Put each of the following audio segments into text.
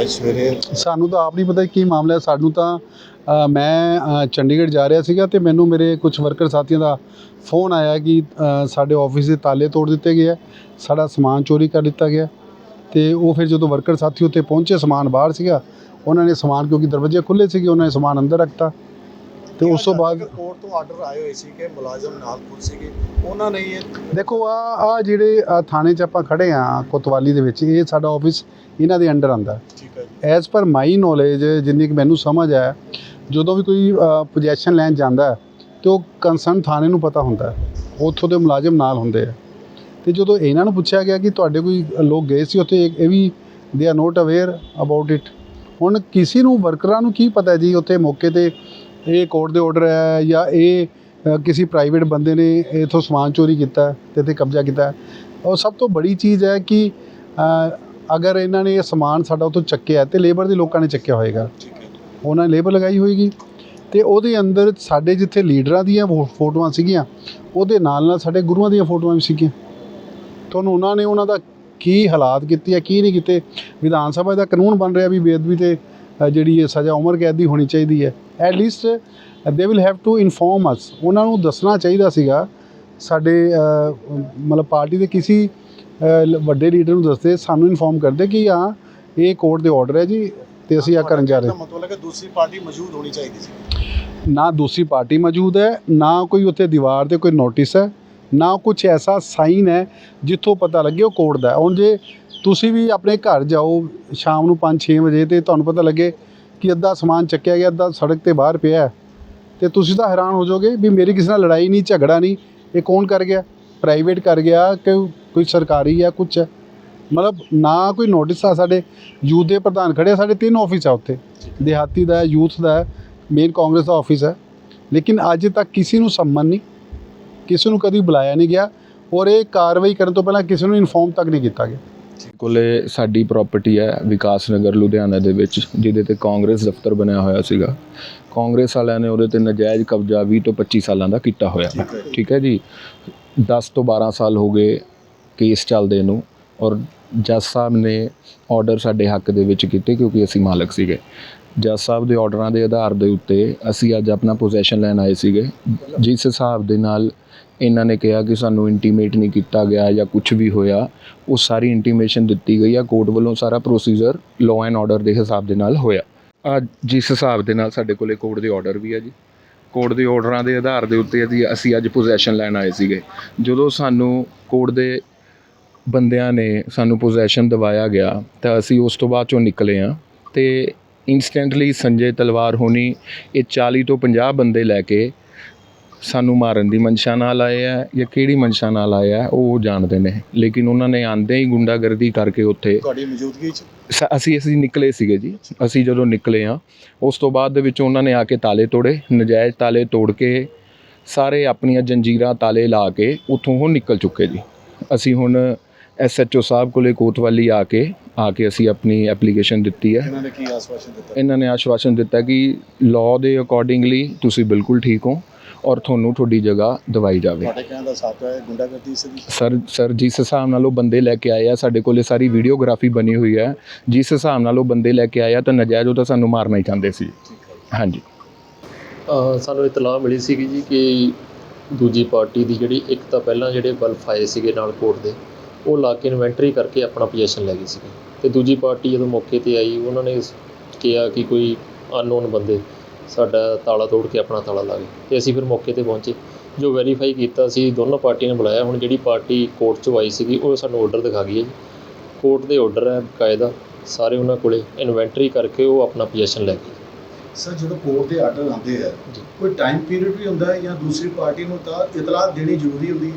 ਅੱਜ ਸਵੇਰੇ? ਸਾਨੂੰ ਤਾਂ ਆਪ ਨਹੀਂ ਪਤਾ ਕੀ ਮਾਮਲਾ ਹੈ। ਸਾਨੂੰ ਤਾਂ ਮੈਂ ਚੰਡੀਗੜ੍ਹ ਜਾ ਰਿਹਾ ਸੀਗਾ ਤੇ ਮੈਨੂੰ ਮੇਰੇ ਕੁਝ ਵਰਕਰ ਸਾਥੀਆਂ ਦਾ ਫੋਨ ਆਇਆ ਕਿ ਸਾਡੇ ਆਫਿਸ ਦੇ ਤਾਲੇ ਤੋੜ ਦਿੱਤੇ ਗਏ ਹੈ ਸਾਡਾ ਸਮਾਨ ਚੋਰੀ ਕਰ ਦਿੱਤਾ ਗਿਆ। ਤੇ ਉਹ ਫਿਰ ਜਦੋਂ ਵਰਕਰ ਸਾਥੀ ਉੱਤੇ ਪਹੁੰਚੇ, ਸਮਾਨ ਬਾਹਰ ਸੀਗਾ, ਉਹਨਾਂ ਨੇ ਸਮਾਨ ਕਿਉਂਕਿ ਦਰਵਾਜ਼ੇ ਖੁੱਲੇ ਸੀਗੇ, ਉਹਨਾਂ ਨੇ ਸਮਾਨ ਅੰਦਰ ਰੱਖਤਾ। ਤੇ ਉਸ ਤੋਂ ਬਾਅਦ ਕੋਰਟ ਤੋਂ ਆਰਡਰ ਆਏ ਹੋਏ ਸੀ ਕਿ ਮੁਲਾਜ਼ਮ ਨਾਲ ਖੁਦ ਸੀਗੇ ਉਹਨਾਂ ਨੇ ਇਹ ਦੇਖੋ ਆ ਆ ਜਿਹੜੇ ਆਹ ਥਾਣੇ 'ਚ ਆਪਾਂ ਖੜੇ ਆ ਕੋਤਵਾਲੀ ਦੇ ਵਿੱਚ ਇਹ ਸਾਡਾ ਆਫਿਸ ਇਹਨਾਂ ਦੇ ਅੰਡਰ ਆਂਦਾ ਠੀਕ ਹੈ ਜੀ। ਐਜ਼ ਪਰ ਮਾਈ ਨੋਲੇਜ ਜਿੰਨੀ ਕਿ ਮੈਨੂੰ ਸਮਝ ਹੈ ਜਦੋਂ ਵੀ ਕੋਈ ਪੋਜੈਸ਼ਨ ਲੈਣ ਜਾਂਦਾ ਤੇ ਉਹ ਕੰਸਰਨ ਥਾਣੇ ਨੂੰ ਪਤਾ ਹੁੰਦਾ ਉੱਥੋਂ ਦੇ ਮੁਲਾਜ਼ਮ ਨਾਲ ਹੁੰਦੇ ਆ। ਤੇ ਜਦੋਂ ਇਹਨਾਂ ਨੂੰ ਪੁੱਛਿਆ ਗਿਆ ਕਿ ਤੁਹਾਡੇ ਕੋਈ ਲੋਕ ਗਏ ਸੀ ਉੱਥੇ ਇਹ ਇਹ ਵੀ they are not aware about it ਹੁਣ ਕਿਸੇ ਨੂੰ ਵਰਕਰਾਂ ਨੂੰ ਕੀ ਪਤਾ ਜੀ ਉੱਥੇ ਮੌਕੇ ਤੇ ਇਹ ਕੋਰਟ ਦੇ ਆਰਡਰ ਹੈ ਜਾਂ ਇਹ ਕਿਸੇ ਪ੍ਰਾਈਵੇਟ ਬੰਦੇ ਨੇ ਇਥੋਂ ਸਮਾਨ ਚੋਰੀ ਕੀਤਾ ਹੈ ਤੇ ਤੇ ਕਬਜ਼ਾ ਕੀਤਾ। ਹੈ ਔਰ ਸਭ ਤੋਂ ਬੜੀ ਚੀਜ਼ ਹੈ ਕਿ ਅਗਰ ਇਹਨਾਂ ਨੇ ਇਹ ਸਮਾਨ ਸਾਡਾ ਉੱਥੋਂ ਚੱਕਿਆ ਤੇ ਲੇਬਰ ਦੇ ਲੋਕਾਂ ਨੇ ਚੱਕਿਆ ਹੋਏਗਾ। ਉਹਨਾਂ ਨੇ ਲੇਬਰ ਲਗਾਈ ਹੋਏਗੀ ਤੇ ਉਹਦੇ ਅੰਦਰ ਸਾਡੇ ਜਿੱਥੇ ਲੀਡਰਾਂ ਦੀਆਂ ਫੋ- ਫੋਟੋਆਂ ਸੀਗੀਆਂ, ਉਹਦੇ ਨਾਲ ਨਾਲ ਸਾਡੇ ਗੁਰੂਆਂ ਦੀਆਂ ਫੋਟੋਆਂ ਵੀ ਸੀਗੀਆਂ। ਤੁਹਾਨੂੰ ਉਹਨਾਂ ਨੇ ਉਹਨਾਂ ਦਾ ਕੀ ਹਾਲਾਤ ਕੀਤੇ ਆ ਕੀ ਨਹੀਂ ਕੀਤੇ, ਵਿਧਾਨ ਸਭਾ ਦਾ ਕਾਨੂੰਨ ਬਣ ਰਿਹਾ ਵੀ ਬੇਅਦਬੀ ਤੇ ਜਿਹੜੀ ਇਹ ਸਜ਼ਾ ਉਮਰ ਕੈਦ ਦੀ ਹੋਣੀ ਚਾਹੀਦੀ ਹੈ। At least they will have to inform us ਉਹਨਾਂ ਨੂੰ ਦੱਸਣਾ ਚਾਹੀਦਾ ਸੀਗਾ ਸਾਡੇ ਮਤਲਬ ਪਾਰਟੀ ਦੇ ਕਿਸੇ ਵੱਡੇ ਲੀਡਰ ਨੂੰ ਦੱਸਦੇ ਸਾਨੂੰ ਇਨਫੋਰਮ ਕਰਦੇ ਕਿ ਹਾਂ ਇਹ ਕੋਰਟ ਦੇ ਆਰਡਰ ਹੈ ਜੀ ਤੇ ਅਸੀਂ ਆ ਕਰਨ ਜਾ ਰਹੇ ਇਹਦਾ ਮਤਲਬ ਹੈ ਕਿ ਦੂਸਰੀ ਪਾਰਟੀ ਮੌਜੂਦ ਹੋਣੀ ਚਾਹੀਦੀ ਸੀ। ਨਾ ਦੂਸਰੀ ਪਾਰਟੀ ਮੌਜੂਦ ਹੈ ਨਾ ਕੋਈ ਉੱਥੇ ਦੀਵਾਰ ਤੇ ਕੋਈ ਨੋਟਿਸ ਹੈ ਨਾ ਕੁਝ ਐਸਾ ਸਾਈਨ ਹੈ ਜਿੱਥੋਂ ਪਤਾ ਲੱਗੇ ਉਹ ਕੋਰਟ ਦਾ ਹੈ। ਹੁਣ ਜੇ ਤੁਸੀਂ ਵੀ ਆਪਣੇ ਘਰ ਜਾਓ ਸ਼ਾਮ ਨੂੰ 5-6 ਵਜੇ ਤੇ ਤੁਹਾਨੂੰ ਪਤਾ ਲੱਗੇ ਕਿ ਅੱਧਾ ਸਮਾਨ ਚੱਕਿਆ ਗਿਆ ਅੱਧਾ ਸੜਕ ਤੇ ਬਾਹਰ ਪਿਆ ਹੈ, ਤੇ ਤੁਸੀਂ ਤਾਂ ਹੈਰਾਨ ਹੋ ਜਾਓਗੇ ਵੀ ਮੇਰੀ ਕਿਸੇ ਨਾਲ ਲੜਾਈ ਨਹੀਂ ਝਗੜਾ ਨਹੀਂ। ਇਹ ਕੌਣ ਕਰ ਗਿਆ? ਪ੍ਰਾਈਵੇਟ ਕਰ ਗਿਆ ਕਿ ਕੋਈ ਸਰਕਾਰੀ ਆ ਕੁਝ ਹੈ ਮਤਲਬ ਨਾ ਕੋਈ ਨੋਟਿਸ ਆ ਸਾਡੇ। ਯੂਥ ਦੇ ਪ੍ਰਧਾਨ ਖੜੇ ਆ, ਸਾਡੇ ਤਿੰਨ ਆਫਿਸ ਆ ਉੱਥੇ। ਦਿਹਾਤੀ ਦਾ ਯੂਥ ਦਾ ਮੇਨ ਕਾਂਗਰਸ ਦਾ ਆਫਿਸ ਹੈ। ਲੇਕਿਨ ਅੱਜ ਤੱਕ ਕਿਸੇ ਨੂੰ ਸੰਮਨ ਨਹੀਂ ਕਿਸੇ ਨੂੰ ਕਦੀ ਬੁਲਾਇਆ ਨਹੀਂ ਗਿਆ। ਔਰ ਇਹ ਕਾਰਵਾਈ ਕਰਨ ਤੋਂ ਪਹਿਲਾਂ ਕਿਸੇ ਨੂੰ ਇਨਫੋਰਮ ਤੱਕ ਨਹੀਂ ਕੀਤਾ ਗਿਆ। ਕੋਲੇ ਸਾਡੀ ਪ੍ਰਾਪਰਟੀ ਹੈ ਵਿਕਾਸ ਨਗਰ ਲੁਧਿਆਣਾ ਦੇ ਵਿੱਚ ਜਿਹਦੇ ਤੇ ਕਾਂਗਰਸ ਦਫ਼ਤਰ ਬਣਿਆ ਹੋਇਆ ਸੀਗਾ। ਕਾਂਗਰਸ ਵਾਲਿਆਂ ਨੇ ਉਹਦੇ ਤੇ ਨਜਾਇਜ਼ ਕਬਜ਼ਾ 20 ਤੋਂ 25 ਸਾਲਾਂ ਦਾ ਕੀਤਾ ਹੋਇਆ। ਠੀਕ ਹੈ ਜੀ। ਠੀਕ ਹੈ ਜੀ? 10 ਤੋਂ 12 ਸਾਲ ਹੋ ਗਏ ਕੇਸ ਚੱਲਦੇ ਨੂੰ ਔਰ ਜੱਜ ਸਾਹਿਬ ਨੇ ਆਰਡਰ ਸਾਡੇ ਹੱਕ ਦੇ ਵਿੱਚ ਕੀਤੇ ਕਿਉਂਕਿ ਅਸੀਂ ਮਾਲਕ ਸੀਗੇ। ਜੱਜ ਸਾਹਿਬ ਦੇ ਆਰਡਰਾਂ ਦੇ ਆਧਾਰ ਦੇ ਉੱਤੇ ਅਸੀਂ ਅੱਜ ਆਪਣਾ ਪੋਜੀਸ਼ਨ ਲੈਣ ਆਏ ਸੀਗੇ। ਜਿਸ ਹਿਸਾਬ ਦੇ ਨਾਲ ਇਹਨਾਂ ਨੇ ਕਿਹਾ ਕਿ ਸਾਨੂੰ ਇੰਟੀਮੇਟ ਨਹੀਂ ਕੀਤਾ ਗਿਆ ਜਾਂ ਕੁਝ ਵੀ ਹੋਇਆ, ਉਹ ਸਾਰੀ ਇੰਟੀਮੇਸ਼ਨ ਦਿੱਤੀ ਗਈ ਆ। ਕੋਰਟ ਵੱਲੋਂ ਸਾਰਾ ਪ੍ਰੋਸੀਜਰ ਲਾਅ ਐਂਡ ਆਰਡਰ ਦੇ ਹਿਸਾਬ ਦੇ ਨਾਲ ਹੋਇਆ। ਅੱਜ ਜਿਸ ਹਿਸਾਬ ਦੇ ਨਾਲ ਸਾਡੇ ਕੋਲੇ ਕੋਰਟ ਦੇ ਆਰਡਰ ਵੀ ਆ ਜੀ। ਕੋਰਟ ਦੇ ਆਰਡਰਾਂ ਦੇ ਆਧਾਰ ਦੇ ਉੱਤੇ ਅਸੀਂ ਅੱਜ ਪੋਜੀਸ਼ਨ ਲੈਣ ਆਏ ਸੀਗੇ। ਜਦੋਂ ਸਾਨੂੰ ਕੋਰਟ ਦੇ ਬੰਦਿਆਂ ਨੇ ਸਾਨੂੰ ਪੋਜੀਸ਼ਨ ਦਿਵਾਇਆ ਗਿਆ, ਤਾਂ ਅਸੀਂ ਉਸ ਤੋਂ ਬਾਅਦ ਚੋਂ ਨਿਕਲੇ ਆ ਤੇ ਇਨਸਟੈਂਟਲੀ ਸੰਜੇ ਤਲਵਾਰ ਹੋਣੀ ਇਹ 40 ਤੋਂ 50 ਬੰਦੇ ਲੈ ਕੇ ਸਾਨੂੰ ਮਾਰਨ ਦੀ ਮਨਸ਼ਾ ਨਾਲ ਆਏ ਆ ਜਾਂ ਕਿਹੜੀ ਮਨਸ਼ਾ ਨਾਲ ਆਏ ਆ ਉਹ ਜਾਣਦੇ ਨੇ। ਲੇਕਿਨ ਉਹਨਾਂ ਨੇ ਆਂਦੇ ਹੀ ਗੁੰਡਾਗਰਦੀ ਕਰਕੇ ਉੱਥੇ ਤੁਹਾਡੀ ਮੌਜੂਦਗੀ 'ਚ? ਅਸੀਂ ਅਸੀਂ ਨਿਕਲੇ ਸੀਗੇ ਜੀ। ਅਸੀਂ ਜਦੋਂ ਨਿਕਲੇ ਆ ਉਸ ਤੋਂ ਬਾਅਦ ਦੇ ਵਿੱਚ ਉਹਨਾਂ ਨੇ ਆ ਕੇ ਤਾਲੇ ਤੋੜੇ ਨਜਾਇਜ਼ ਤਾਲੇ ਤੋੜ ਕੇ ਸਾਰੇ ਆਪਣੀਆਂ ਜੰਜੀਰਾਂ ਤਾਲੇ ਲਾ ਕੇ ਉੱਥੋਂ ਉਹ ਨਿਕਲ ਚੁੱਕੇ ਜੀ। ਅਸੀਂ ਹੁਣ ਐਸਐਚਓ ਸਾਹਿਬ ਕੋਲੇ ਕੋਤਵਾਲੀ ਆ ਕੇ ਆ ਕੇ ਅਸੀਂ ਆਪਣੀ ਐਪਲੀਕੇਸ਼ਨ ਦਿੱਤੀ ਹੈ। ਇਹਨਾਂ ਨੇ ਕੀ ਆਸਵਾਸ਼ਨ ਦਿੱਤਾ? ਇਹਨਾਂ ਨੇ ਆਸ਼ਵਾਸਨ ਦਿੱਤਾ ਕਿ ਲਾਅ ਦੇ ਅਕੋਰਡਿੰਗਲੀ ਤੁਸੀਂ ਬਿਲਕੁਲ ਠੀਕ ਹੋ ਔਰ ਤੁਹਾਨੂੰ ਤੁਹਾਡੀ ਜਗ੍ਹਾ ਦਵਾਈ ਜਾਵੇ। ਤੁਹਾਡੇ ਕਹਿਣ ਦਾ ਸਾਥ ਹੈ ਗੁੰਡਾਗਰਦੀ ਸੀ ਸਰ ਸਰ ਜਿਸ ਹਿਸਾਬ ਨਾਲ ਉਹ ਬੰਦੇ ਲੈ ਕੇ ਆਏ ਆ ਸਾਡੇ ਕੋਲੇ ਸਾਰੀ ਵੀਡੀਓਗ੍ਰਾਫੀ ਬਣੀ ਹੋਈ ਹੈ। ਜਿਸ ਹਿਸਾਬ ਨਾਲ ਉਹ ਬੰਦੇ ਲੈ ਕੇ ਆਏ ਆ ਤਾਂ ਨਜਾਇਜ਼ ਉਹ ਤਾਂ ਸਾਨੂੰ ਮਾਰਨਾ ਹੀ ਚਾਹੁੰਦੇ ਸੀ। ਹਾਂਜੀ। ਸਾਨੂੰ ਇਤਲਾਹ ਮਿਲੀ ਸੀਗੀ ਜੀ ਕਿ ਦੂਜੀ ਪਾਰਟੀ ਦੀ ਜਿਹੜੀ ਇੱਕ ਤਾਂ ਪਹਿਲਾਂ ਜਿਹੜੇ ਬਲਫ ਆਏ ਸੀਗੇ ਨਾਲ ਕੋਰਟ ਦੇ ਉਹ ਲਾ ਕੇ ਇਨਵੈਂਟਰੀ ਕਰਕੇ ਆਪਣਾ ਪੋਜੀਸ਼ਨ ਲੈ ਗਈ ਸੀਗੀ। ਤੇ ਦੂਜੀ ਪਾਰਟੀ ਜਦੋਂ ਮੌਕੇ ਤੇ ਆਈ ਉਹਨਾਂ ਨੇ ਕਿਹਾ ਕਿ ਕੋਈ ਅਨਨੋਨ ਬੰਦੇ ਸਾਡਾ ਤਾਲਾ ਤੋੜ ਕੇ ਆਪਣਾ ਤਾਲਾ ਲਾ ਗਏ। ਤੇ ਅਸੀਂ ਫਿਰ ਮੌਕੇ ਤੇ ਪਹੁੰਚੇ। ਜੋ ਵੈਰੀਫਾਈ ਕੀਤਾ ਸੀ ਦੋਨੋਂ ਪਾਰਟੀਆਂ ਨੇ ਬੁਲਾਇਆ। ਹੁਣ ਜਿਹੜੀ ਪਾਰਟੀ ਕੋਰਟ 'ਚੋਂ ਆਈ ਸੀਗੀ ਉਹ ਸਾਨੂੰ ਆਰਡਰ ਦਿਖਾ ਗਈ ਹੈ ਜੀ। ਕੋਰਟ ਦੇ ਆਰਡਰ ਹੈ ਬਕਾਇਦਾ ਸਾਰੇ ਉਹਨਾਂ ਕੋਲੇ ਇਨਵੈਂਟਰੀ ਕਰਕੇ ਉਹ ਆਪਣਾ ਪੋਜੀਸ਼ਨ ਲੈ ਗਏ। ਸਰ ਜਦੋਂ ਕੋਰਟ ਦੇ ਆਰਡਰ ਆਉਂਦੇ ਆ। ਕੋਈ ਟਾਈਮ ਪੀਰੀਅਡ ਵੀ ਹੁੰਦਾ ਹੈ ਜਾਂ ਦੂਸਰੀ ਪਾਰਟੀ ਨੂੰ ਤਾਂ ਇਤਲਾਹ ਦੇਣੀ ਜ਼ਰੂਰੀ ਹੁੰਦੀ ਹੈ?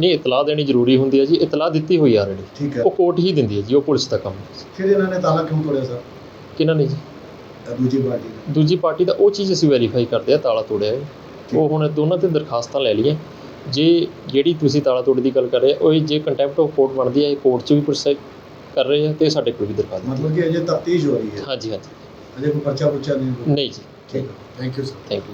ਨਹੀਂ ਇਤਲਾਹ ਦੇਣੀ ਜ਼ਰੂਰੀ ਹੁੰਦੀ ਹੈ ਜੀ ਇਤਲਾਹ ਦਿੱਤੀ ਹੋਈ ਆ ਠੀਕ ਹੈ। ਉਹ ਕੋਰਟ ਹੀ ਦਿੰਦੀ ਹੈ ਜੀ ਉਹ ਪੁਲਿਸ ਦਾ ਕੰਮ ਹੈ। ਫਿਰ ਇਹਨਾਂ ਨੇ ਤਾਲਾ ਕਿਉਂ ਤੋੜਿਆ ਸਰ? ਕਿਹਨਾਂ ਨੇ ਜੀ? ਦੂਜੀ ਪਾਰਟੀ ਨੇ। ਦੂਜੀ ਪਾਰਟੀ ਦਾ ਉਹ ਚੀਜ਼ ਅਸੀਂ ਵੈਰੀਫਾਈ ਕਰਦੇ ਆ ਤਾਲਾ ਤੋੜਿਆ ਹੈ। ਉਹ ਹੁਣ ਦੋਨਾਂ ਤੇ ਦਰਖਾਸਤਾਂ ਲੈ ਲਈਆਂ। ਜੇ ਜਿਹੜੀ ਤੁਸੀਂ ਤਾਲਾ ਤੋੜ ਦੀ ਗੱਲ ਕਰ ਰਹੇ ਹੋ ਉਹ ਜੇ ਕੰਟੈਂਪਟ ਆਫ ਕੋਰਟ ਬਣਦੀ ਹੈ ਇਹ ਕੋਰਟ 'ਚ ਵੀ ਪ੍ਰੋਸੈਸ ਕਰ ਰਹੇ ਆ ਤੇ ਸਾਡੇ ਕੋਲ ਵੀ ਦਰਖਾਸਤ ਮਤਲਬ ਕਿ ਅਜੇ ਤਫਤੀਸ਼ ਹੋ ਰਹੀ ਹੈ। ਹਾਂਜੀ ਹਾਂਜੀ। ਅਜੇ ਕੋਈ ਪਰਚਾ ਪੁਰਚਾ ਨਹੀਂ ਹੋਇਆ। ਨਹੀਂ ਜੀ। ਠੀਕ ਹੈ। Thank you sir thank you